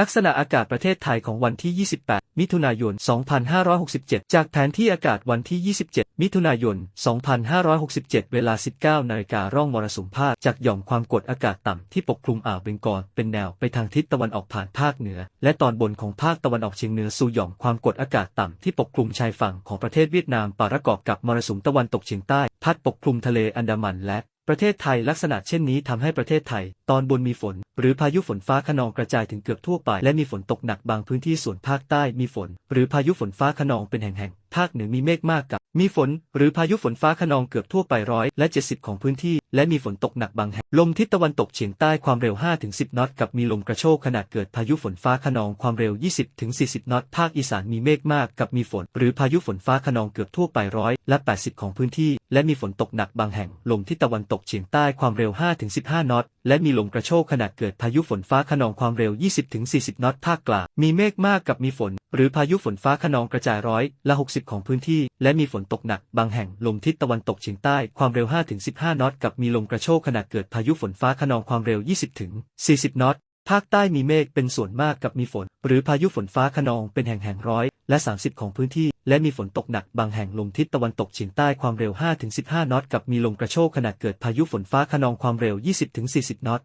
ลักษณะอากาศประเทศไทยของวันที่ 28 มิถุนายน 2567 จากแผนที่อากาศวันที่ 27 มิถุนายน 2567 เวลา 19 นาฬิการ่องมรสุมพาดจากหย่อมความกดอากาศต่ำที่ปกคลุมอ่าวเบงกอลเป็นแนวไปทางทิศตะวันออกผ่านภาคเหนือ และตอนบนของภาคตะวันออกเฉียงเหนือสู่หย่อมความกดอากาศต่ำที่ปกคลุมชายฝั่งของประเทศเวียดนามประกอบกับมรสุมตะวันตกเฉียงใต้ พัดปกคลุมทะเลอันดามันและ ประเทศไทยลักษณะเช่นนี้ทำให้ประเทศไทย ตอนบนมีฝน หรือพายุฝนฟ้าขนองกระจายถึงเกือบทั่วไป และมีฝนตกหนักบางพื้นที่ส่วนภาคใต้มีฝน หรือพายุฝนฟ้าขนองเป็นแห่งๆ ภาคเหนือมีเมฆมากกับ มีฝน หรือพายุฝนฟ้าคะนองเกือบทั่วไปร้อยและ70ของพื้นที่ และมีฝนตกหนักบางแห่ง ลมทิศตะวันตกเฉียงใต้ความเร็ว 5-10 นอตกับมีลมกระโชกขณะเกิดพายุฝนฟ้าคะนองความเร็ว 20-40 นอตภาคอีสานมีเมฆมากกับมีฝน หรือพายุฝนฟ้าคะนองเกือบทั่วไปร้อยและ 80 ของพื้นที่ และมีฝนตกหนักบางแห่ง ลมทิศตะวันตกเฉียงใต้ความเร็ว 5-15 นอต และมีลมกระโชกขณะเกิดพายุฝนฟ้าคะนองความเร็ว 20-40 นอตภาคกลาง มีเมฆมากกับมีฝน หรือพายุฝนฟ้าคะนองกระจายร้อยละ 60 ของพื้นที่ และมีฝนตกหนัก บางแห่งลมทิศตะวันตกเฉียงใต้ความเร็ว 5-15 นอตกับมีลมกระโชกขณะเกิดพายุฝนฟ้าคะนองความเร็ว 20-40 นอตภาคใต้มีเมฆเป็นส่วนมากกับมีฝน หรือพายุฝนฟ้าคะนองเป็นแห่งแห่งร้อย และ 30 ของพื้นที่ และมีฝนตกหนักบางแห่งลมทิศตะวันตกเฉียงใต้ความเร็ว 5-15 นอตกับมีลมกระโชกขณะเกิดพายุฝนฟ้าคะนองความเร็ว 20-40 นอต